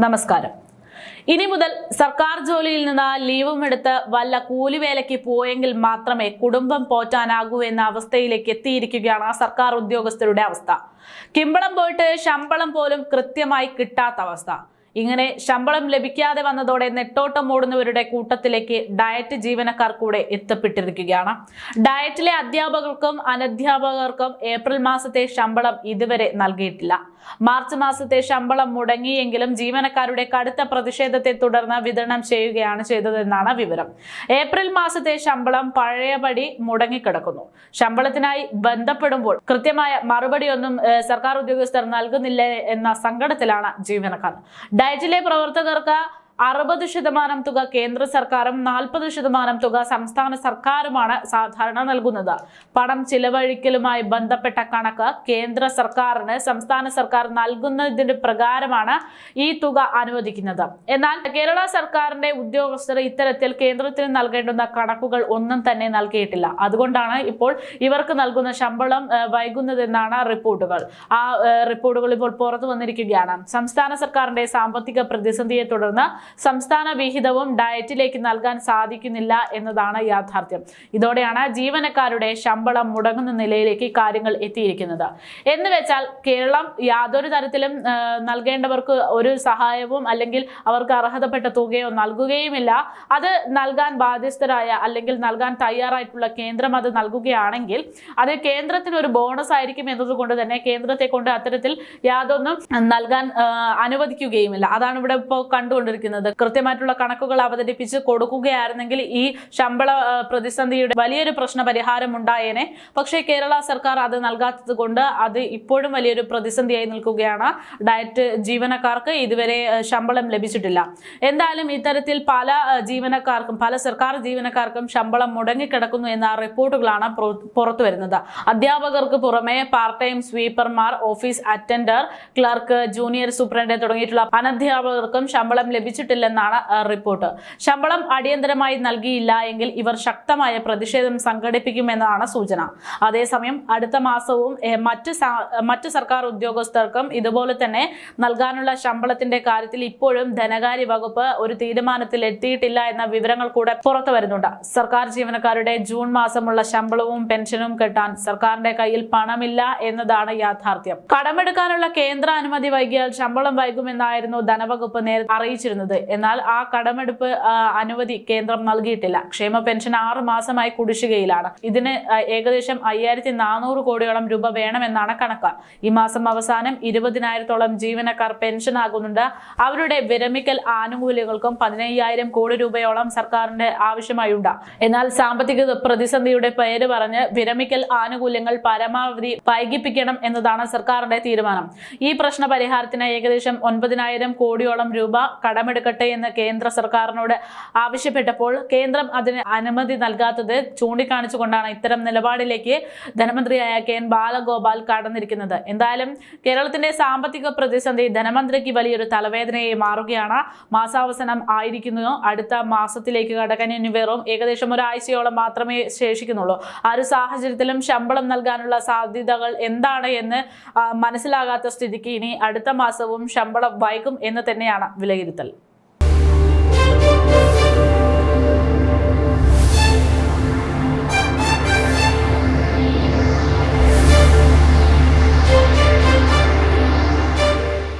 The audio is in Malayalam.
നമസ്കാരം. ഇനി മുതൽ സർക്കാർ ജോലിയിൽ നിന്ന് ലീവും എടുത്ത് വല്ല കൂലിവേലയ്ക്ക് പോയെങ്കിൽ മാത്രമേ കുടുംബം പോറ്റാനാകൂ എന്ന അവസ്ഥയിലേക്ക് എത്തിയിരിക്കുകയാണ് സർക്കാർ ഉദ്യോഗസ്ഥരുടെ അവസ്ഥ. കിമ്പളം പോയിട്ട് ശമ്പളം പോലും കൃത്യമായി കിട്ടാത്ത അവസ്ഥ. ഇങ്ങനെ ശമ്പളം ലഭിക്കാതെ വന്നതോടെ നെട്ടോട്ടം ഓടുന്നവരുടെ കൂട്ടത്തിലേക്ക് ഡയറ്റ് ജീവനക്കാർ കൂടെ എത്തപ്പെട്ടിരിക്കുകയാണ്. ഡയറ്റിലെ അധ്യാപകർക്കും അനധ്യാപകർക്കും ഏപ്രിൽ മാസത്തെ ശമ്പളം ഇതുവരെ നൽകിയിട്ടില്ല. മാർച്ച് മാസത്തെ ശമ്പളം മുടങ്ങിയെങ്കിലും ജീവനക്കാരുടെ കടുത്ത പ്രതിഷേധത്തെ തുടർന്ന് വിതരണം ചെയ്യുകയാണ് ചെയ്തതെന്നാണ് വിവരം. ഏപ്രിൽ മാസത്തെ ശമ്പളം പഴയപടി മുടങ്ങിക്കിടക്കുന്നു. ശമ്പളത്തിനായി ബന്ധപ്പെടുമ്പോൾ കൃത്യമായ മറുപടിയൊന്നും സർക്കാർ ഉദ്യോഗസ്ഥർ നൽകുന്നില്ല എന്ന സങ്കടത്തിലാണ് ജീവനക്കാർ. ഡയറ്റിലെ പ്രവർത്തകർക്ക് അറുപത് ശതമാനം തുക കേന്ദ്ര സർക്കാരും നാൽപ്പത് ശതമാനം തുക സംസ്ഥാന സർക്കാരുമാണ് സാധാരണ നൽകുന്നത്. പണം ചിലവഴിക്കലുമായി ബന്ധപ്പെട്ട കണക്ക് കേന്ദ്ര സർക്കാരിന് സംസ്ഥാന സർക്കാർ നൽകുന്നതിന്റെ പ്രകാരമാണ് ഈ തുക അനുവദിക്കുന്നത്. എന്നാൽ കേരള സർക്കാരിന്റെ ഉദ്യോഗസ്ഥർ ഇത്തരത്തിൽ കേന്ദ്രത്തിന് നൽകേണ്ടുന്ന കണക്കുകൾ ഒന്നും തന്നെ നൽകിയിട്ടില്ല. അതുകൊണ്ടാണ് ഇപ്പോൾ ഇവർക്ക് നൽകുന്ന ശമ്പളം വൈകുന്നതെന്നാണ് റിപ്പോർട്ടുകൾ. ആ റിപ്പോർട്ടുകൾ ഇപ്പോൾ പുറത്തു വന്നിരിക്കുകയാണ്. സംസ്ഥാന സർക്കാരിന്റെ സാമ്പത്തിക പ്രതിസന്ധിയെ തുടർന്ന് സംസ്ഥാന വിഹിതവും ഡയറ്റിലേക്ക് നൽകാൻ സാധിക്കുന്നില്ല എന്നതാണ് യാഥാർത്ഥ്യം. ഇതോടെയാണ് ജീവനക്കാരുടെ ശമ്പളം മുടങ്ങുന്ന നിലയിലേക്ക് കാര്യങ്ങൾ എത്തിയിരിക്കുന്നത്. എന്ന് വെച്ചാൽ കേരളം യാതൊരു തരത്തിലും നൽകേണ്ടവർക്ക് ഒരു സഹായവും അല്ലെങ്കിൽ അവർക്ക് അർഹതപ്പെട്ട തുകയോ നൽകുകയുമില്ല. അത് നൽകാൻ ബാധ്യസ്ഥരായ അല്ലെങ്കിൽ നൽകാൻ തയ്യാറായിട്ടുള്ള കേന്ദ്രം അത് നൽകുകയാണെങ്കിൽ അത് കേന്ദ്രത്തിന് ഒരു ബോണസ് ആയിരിക്കും എന്നതുകൊണ്ട് തന്നെ കേന്ദ്രത്തെ കൊണ്ട് അത്തരത്തിൽ യാതൊന്നും നൽകാൻ അനുവദിക്കുകയുമില്ല. അതാണ് ഇവിടെ ഇപ്പോൾ കണ്ടുകൊണ്ടിരിക്കുന്നത്. കൃത്യമായിട്ടുള്ള കണക്കുകൾ അവതരിപ്പിച്ച് കൊടുക്കുകയായിരുന്നെങ്കിൽ ഈ ശമ്പള പ്രതിസന്ധിയുടെ വലിയൊരു പ്രശ്ന പരിഹാരം ഉണ്ടായേനെ. പക്ഷേ കേരള സർക്കാർ അത് നൽകാത്തത് കൊണ്ട് അത് ഇപ്പോഴും വലിയൊരു പ്രതിസന്ധിയായി നിൽക്കുകയാണ്. ഡയറ്റ് ജീവനക്കാർക്ക് ഇതുവരെ ശമ്പളം ലഭിച്ചിട്ടില്ല. എന്തായാലും ഇത്തരത്തിൽ പല ജീവനക്കാർക്കും പല സർക്കാർ ജീവനക്കാർക്കും ശമ്പളം മുടങ്ങിക്കിടക്കുന്നു എന്ന റിപ്പോർട്ടുകളാണ് പുറ- പുറത്തു വരുന്നത്. അധ്യാപകർക്ക് പുറമെ part time സ്വീപ്പർമാർ office attender clerk junior superintendent തുടങ്ങിയിട്ടുള്ള അനധ്യാപകർക്കും ശമ്പളം ലഭിച്ചിട്ടില്ലെന്നാണ് റിപ്പോർട്ട്. ശമ്പളം അടിയന്തരമായി നൽകിയില്ല എങ്കിൽ ഇവർ ശക്തമായ പ്രതിഷേധം സംഘടിപ്പിക്കുമെന്നാണ് സൂചന. അതേസമയം അടുത്ത മാസവും മറ്റ് മറ്റ് സർക്കാർ ഉദ്യോഗസ്ഥർക്കും ഇതുപോലെ തന്നെ നൽകാനുള്ള ശമ്പളത്തിന്റെ കാര്യത്തിൽ ഇപ്പോഴും ധനകാര്യ വകുപ്പ് ഒരു തീരുമാനത്തിൽ എത്തിയിട്ടില്ല എന്ന വിവരങ്ങൾ കൂടെ പുറത്തു വരുന്നുണ്ട്. സർക്കാർ ജീവനക്കാരുടെ ജൂൺ മാസമുള്ള ശമ്പളവും പെൻഷനും കെട്ടാൻ സർക്കാരിന്റെ കയ്യിൽ പണമില്ല എന്നതാണ് യാഥാർത്ഥ്യം. കടമെടുക്കാനുള്ള കേന്ദ്ര അനുമതി വൈകിയാൽ ശമ്പളം വൈകുമെന്നായിരുന്നു ധനവകുപ്പ് നേരത്തെ അറിയിച്ചിരുന്നത്. എന്നാൽ ആ കടമെടുപ്പ് അനുമതി കേന്ദ്രം നൽകിയിട്ടില്ല. ക്ഷേമ പെൻഷൻ ആറ് മാസമായി കുടിശ്ശികയിലാണ്. ഇതിന് ഏകദേശം അയ്യായിരത്തി നാനൂറ് കോടിയോളം രൂപ വേണമെന്നാണ് കണക്ക്. ഈ മാസം അവസാനം ഇരുപതിനായിരത്തോളം ജീവനക്കാർ പെൻഷൻ ആകുന്നുണ്ട് അവരുടെ വിരമിക്കൽ ആനുകൂല്യങ്ങൾക്കും പതിനയ്യായിരം കോടി രൂപയോളം സർക്കാരിന്റെ ആവശ്യമായുണ്ട്. എന്നാൽ സാമ്പത്തിക പ്രതിസന്ധിയുടെ പേര് പറഞ്ഞ് വിരമിക്കൽ ആനുകൂല്യങ്ങൾ പരമാവധി വൈകിപ്പിക്കണം എന്നതാണ് സർക്കാരിന്റെ തീരുമാനം. ഈ പ്രശ്ന പരിഹാരത്തിന് ഏകദേശം ഒൻപതിനായിരം കോടിയോളം രൂപ കടമെടുക്കട്ടെ എന്ന് കേന്ദ്ര സർക്കാരിനോട് ആവശ്യപ്പെട്ടപ്പോൾ കേന്ദ്രം അതിന് അനുമതി നൽകാത്തത് ചൂണ്ടിക്കാണിച്ചുകൊണ്ടാണ് ഇത്തരം നിലപാടിലേക്ക് ധനമന്ത്രിയായ കെ എൻ ബാലഗോപാൽ കടന്നിരിക്കുന്നത്. എന്തായാലും കേരളത്തിന്റെ സാമ്പത്തിക പ്രതിസന്ധി ധനമന്ത്രിക്ക് വലിയൊരു തലവേദനയായി മാറുകയാണ്. മാസാവസാനം ആയിരിക്കുന്നു. അടുത്ത മാസത്തിലേക്ക് കടക്കാൻ ഇനി വെറും ഏകദേശം ഒരാഴ്ചയോളം മാത്രമേ ശേഷിക്കുന്നുള്ളൂ. ആ ഒരു സാഹചര്യത്തിലും ശമ്പളം നൽകാനുള്ള സാധ്യതകൾ എന്താണ് എന്ന് മനസ്സിലാകാത്ത സ്ഥിതിക്ക് ഇനി അടുത്ത മാസവും ശമ്പളം വൈകും എന്ന് തന്നെയാണ് വിലയിരുത്തൽ.